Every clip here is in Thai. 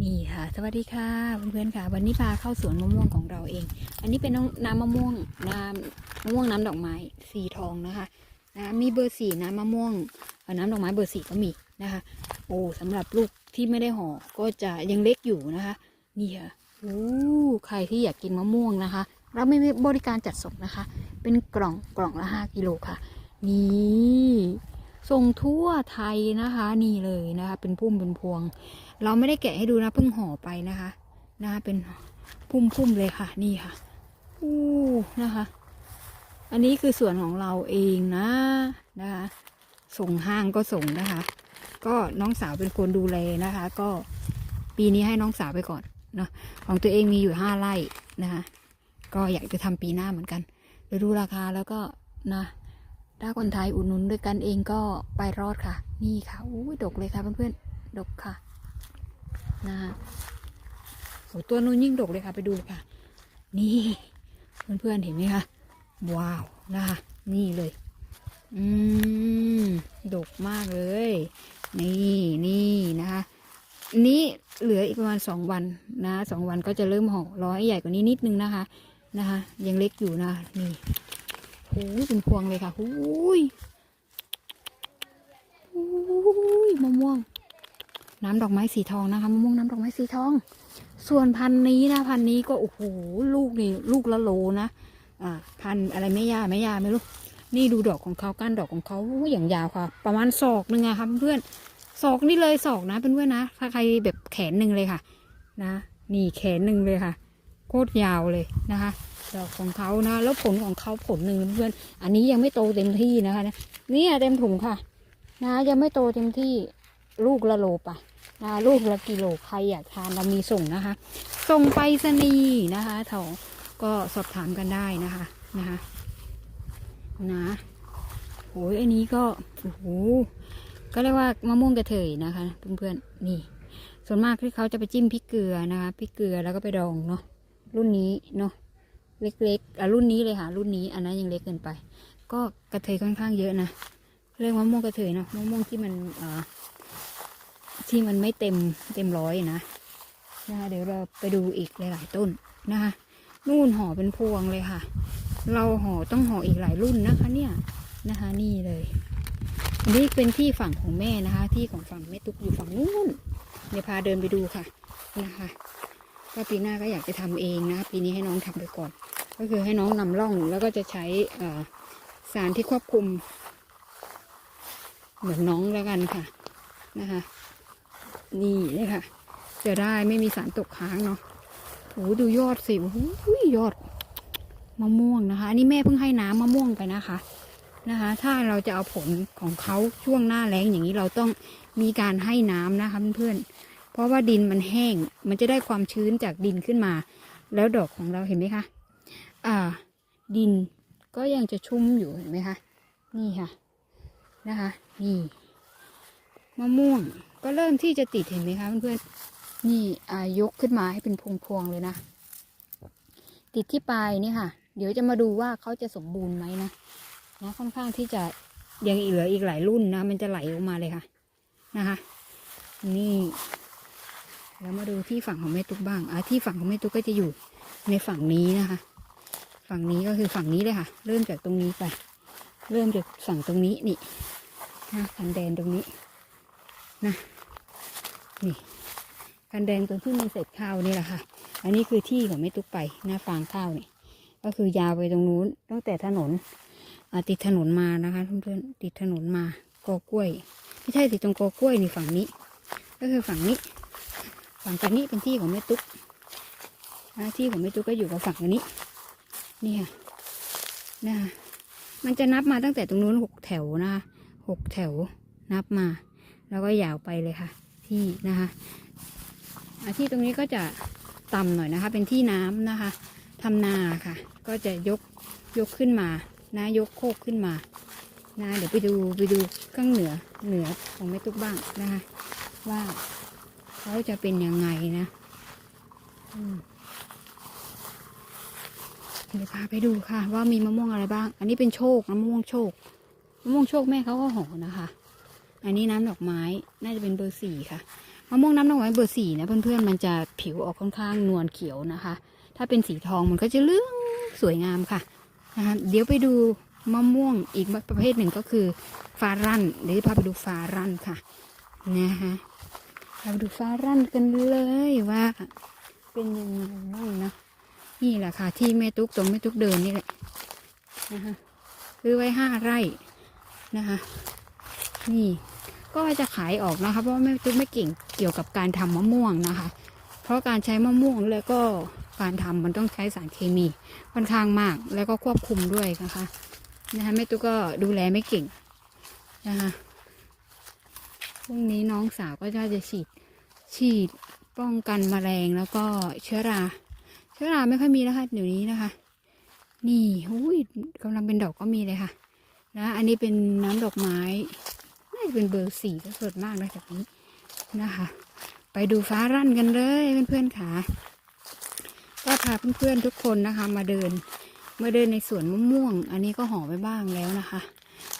นี่ค่ะ สวัสดีค่ะเพื่อนๆค่ะ วันนี้พาเข้าสวนมะม่วงของเราเอง อันนี้เป็นน้ำมะม่วงน้ำมะม่วงน้ำดอกไม้สีทองนะคะนะมีเบอร์สี่น้ำมะม่วงน้ำดอกไม้เบอร์สี่ก็มีนะคะ โอ้สำหรับลูกที่ไม่ได้ห่อก็จะยังเล็กอยู่นะคะนี่ค่ะโอ้ใครที่อยากกินมะม่วงนะคะ เราไม่มีบริการจัดส่งนะคะ เป็นกล่องกล่องละห้ากิโลค่ะ นี่ ส่งทั่วไทยนะคะ นี่เลยนะคะ เป็นพุ่มเป็นพวง เราไม่ได้แกะให้ดูนะเพิ่งห่อไปนะคะนะคะเป็นพุ่มๆเลยค่ะ นี่ค่ะอู้นะคะ อันนี้คือส่วนของเราเองนะนะคะ ส่งห้างก็ส่งนะคะ ก็น้องสาวเป็นคนดูแลนะคะ ก็ปีนี้ให้น้องสาวไปก่อนเนาะของตัวเองมีอยู่ห้าไร่นะคะ ก็อยากจะทำปีหน้าเหมือนกันไปดูราคาแล้วก็นะ ถ้าคนไทยอุดหนุนด้วยกันเองก็ไปรอดค่ะ นี่ค่ะอู้ยดกเลยค่ะเพื่อนๆดกค่ะนะคะโหตัวนู้นยิ่งดกเลยค่ะ ไปดูเลยค่ะ นี่เพื่อนๆเห็นไหมคะว้าวนะคะนี่เลย อืมดกมากเลย นี่นี่นะคะนี่เหลืออีกประมาณสองวันนะสองวันก็จะเริ่มห่อร้อยใหญ่กว่านี้นิดนึงนะคะนะคะ ยังเล็กอยู่นะนี่ โอ้ยเป็นพวงเลยค่ะโอ้ยโอ้ยมะม่วง น้ำดอกไม้สีทองนะคะมะม่วงน้ำดอกไม้สีทอง ส่วนพันนี้นะพันนี้ก็โอ้โหลูกนี่ลูกละโลนะอ่าพันอะไรไม่ยาไม่ยาไม่รู้นี่ดูดอกของเขาก้านดอกของเขาอย่างยาวค่ะ ประมาณศอกหนึ่งอะค่ะเพื่อนศอกนี่เลยศอกนะเพื่อนๆนะถ้าใครแบบแขนหนึ่งเลยค่ะ นะ นี่แขนหนึ่งเลยค่ะ โคตรยาวเลยนะคะ ดอกของเขานะ แล้วผลของเขาผลหนึ่งเพื่อน อันนี้ยังไม่โตเต็มที่นะคะเนี่ยเต็มถุงค่ะ นะ ยังไม่โตเต็มที่ลูกละโลไปนะลูกละกิโลใครอยากทานเรามีส่งนะคะ ส่งไปรษณีนะคะเถาก็สอบถามกันได้นะคะนะคะนะโอ้ยอันนี้ก็โอ้โหก็เรียกว่ามะม่วงกระเทยนะคะเพื่อนๆนี่ ส่วนมากที่เขาจะไปจิ้มพริกเกลือนะคะพริกเกลือแล้วก็ไปดองเนาะรุ่นนี้เนาะ เล็กๆอะรุ่นนี้เลยค่ะ รุ่นนี้อันนั้นยังเล็กเกินไป ก็กระเทยค่อนข้างเยอะนะเรียกว่ามะม่วงกระเทยเนาะมะม่วงที่มันอที่มันไม่เต็มเต็มร้อยนะนะคะเดี๋ยวเราไปดูอีกหลาย ๆ ต้นนะคะนู่นห่อเป็นพวงเลยค่ะ เราห่อต้องห่ออีกหลายรุ่นนะคะ เนี่ยนะคะ นี่เลยอันนี้เป็นที่ฝั่งของแม่นะคะ ที่ของฝั่งแม่ตุ๊กอยู่ฝั่งนู้นเดี๋ยวพาเดินไปดูค่ะนะคะ ก็ปีหน้าก็อยากจะทำเองนะ ปีนี้ให้น้องทำไปก่อน ก็คือให้น้องนำร่องแล้วก็จะใช้สารที่ควบคุม เหมือนน้องแล้วกันค่ะนะคะ นี่เลยค่ะ จะได้ไม่มีสารตกค้างเนาะโอ้ดูยอดสิโอ้โหยอดมะม่วงนะคะ อันนี้แม่เพิ่งให้น้ำมะม่วงไปนะคะนะคะ ถ้าเราจะเอาผลของเขาช่วงหน้าแล้งอย่างนี้เราต้องมีการให้น้ำนะคะเพื่อนๆ เพราะว่าดินมันแห้ง มันจะได้ความชื้นจากดินขึ้นมา แล้วดอกของเราเห็นไหมคะ อ่า ดินก็ยังจะชุ่มอยู่เห็นไหมคะ นี่ค่ะ นะคะ นี่ มะม่วงก็เริ่มที่จะติดเห็นไหมคะเพื่อนๆ นี่อายกขึ้นมาให้เป็นพวงๆเลยนะ ติดที่ปลายนี่ค่ะ เดี๋ยวจะมาดูว่าเขาจะสมบูรณ์ไหมนะ นะค่อนข้างที่จะยังเหลืออีกหลายรุ่นนะ มันจะไหลออกมาเลยค่ะ นะคะ นี่ แล้วมาดูที่ฝั่งของแม่ตุ๊กบ้างอะที่ฝั่งของแม่ตุ๊กก็จะอยู่ในฝั่งนี้นะคะ ฝั่งนี้ก็คือฝั่งนี้เลยค่ะ เริ่มจากตรงนี้ไป เริ่มจากฝั่งตรงนี้นี่นะคันแดนตรงนี้นะนี่กันแดงตรงที่มันเสร็จข้าวนี่แหละค่ะ อันนี้คือที่ของแม่ตุ๊กไปหน้าฟางข้าวนี่ก็คือยาวไปตรงนู้นตั้งแต่ถนนอ่าติดถนนมานะคะเพื่อนๆติดถนนมากอกล้วย ไม่ใช่ติดตรงกอกล้วยนี่ฝั่งนี้ ก็คือฝั่งนี้ ฝั่งตรงนี้เป็นที่ของแม่ตุ๊กที่ของแม่ตุ๊กก็อยู่กับฝั่งอันนี้ นี่ค่ะนะคะมันจะนับมาตั้งแต่ตรงนู้นหกแถวนะคะหกแถวนับมา แล้วก็ยาวไปเลยค่ะ ที่นะคะที่ตรงนี้ก็จะต่ำหน่อยนะคะ เป็นที่น้ำนะคะทำนาค่ะ ก็จะยกยกขึ้นมานะยกโคกขึ้นมานะเดี๋ยวไปดูไปดูข้างเหนือเหนือของแม่ตุ๊กบ้างนะคะ ว่า เขาจะเป็นยังไงนะเดี๋ยวพาไปดูค่ะ ว่ามีมะม่วงอะไรบ้าง อันนี้เป็นโชคนะมะม่วงโชคมะม่วงโชคแม่เขาก็ห่อนะคะ อันนี้น้ำดอกไม้น่าจะเป็นเบอร์สี่ค่ะมะม่วงน้ำดอกไม้เบอร์สี่นะเพื่อนๆมันจะผิวออกค่อนข้างนวลเขียวนะคะ ถ้าเป็นสีทองมันก็จะเลื่องสวยงามค่ะนะคะเดี๋ยวไปดูมะม่วงอีกประเภทหนึ่งก็คือฟารั่นเดี๋ยวจะพาไปดูฟารั่นค่ะนะคะ เราดูฟ้ารั่นกันเลยว่าเป็นยังไงบ้างนะนี่แหละค่ะ ที่แม่ตุ๊กตรงแม่ตุ๊กเดินนี่แหละนะคะซื้อไว้ห้าไร่นะคะ นี่ก็จะขายออกนะคะ เพราะแม่ตุ๊กไม่เก่งเกี่ยวกับการทำมะม่วงนะคะ เพราะการใช้มะม่วงแล้วก็การทำมันต้องใช้สารเคมีค่อนข้างมากแล้วก็ควบคุมด้วยนะคะนะคะแม่ตุ๊กก็ดูแลไม่เก่งนะคะ รุ่งนี้น้องสาวก็จะจะฉีด ฉีดป้องกันแมลงแล้วก็เชื้อรา เชื้อราไม่ค่อยมีแล้วค่ะเดี๋ยวนี้นะคะ นี่หุ้ยกำลังเป็นดอกก็มีเลยค่ะนะอันนี้เป็นน้ำดอกไม้น่าจะเป็นเบอร์สี่ก็สดมากนะแบบนี้นะคะ ไปดูฟ้ารั่นกันเลยเพื่อนๆค่ะก็พาเพื่อนๆทุกคนนะคะ มาเดินมาเดินในสวนมะม่วง อันนี้ก็ห่อไปบ้างแล้วนะคะ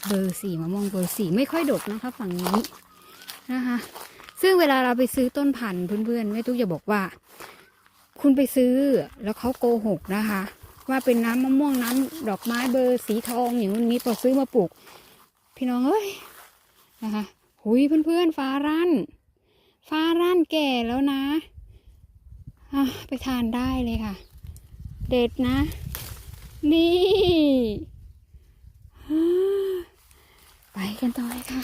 เบอร์สี่มะม่วงเบอร์สี่ไม่ค่อยดกนะคะ ฝั่งนี้ เวลาเราไปซื้อต้นพันธุ์เพื่อนๆแม่ตุ๊กจะบอกว่า คุณไปซื้อแล้วเขาโกหกนะคะ ว่าเป็นน้ำมะม่วงน้ำดอกไม้เบอร์สีทองอย่างนี้พอซื้อมาปลูก พี่น้องเอ้ยนะคะหุยเพื่อนๆฟ้ารั่น ฟ้ารั่นแก่แล้วนะะไปทานได้เลยค่ะ เด็ดนะ นี่ไปกันต่อเลยค่ะ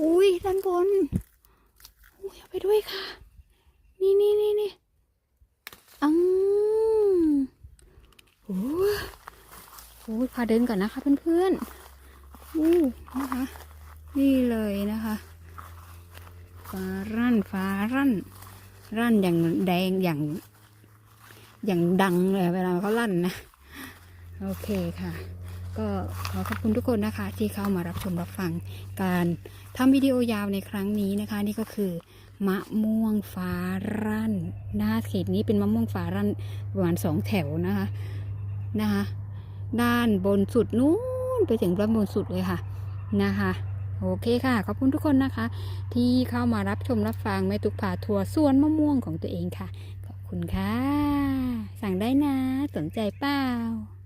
อุ้ยด้านบน อุ้ยเอาไปด้วยค่ะ นี่นี่นี่นี่อังโอ้โหพาเดินก่อนนะคะเพื่อนๆอู้นะคะ นี่เลยนะคะฟ้ารั่นฟ้ารั่น รั่นอย่างแดงอย่าง อย่างดังเลยเวลาเขาลั่นนะ โอเคค่ะ ก็ขอขอบคุณทุกคนนะคะที่เข้ามารับชมรับฟังการทำวิดีโอยาวในครั้งนี้นะคะ นี่ก็คือ มะม่วงฟ้ารั่นนะคะเขตนี้เป็นมะม่วงฟ้ารั่นประมาณสองแถวนะคะนะคะด้านบนสุดนู้นไปถึงด้านบนสุดเลยค่ะนะคะโอเคค่ะ ขอบคุณทุกคนนะคะ ที่เข้ามารับชมรับฟังแม่ตุกพาทัวร์สวนมะม่วงของตัวเองค่ะ ขอบคุณค่ะ สั่งได้นะ สนใจเปล่า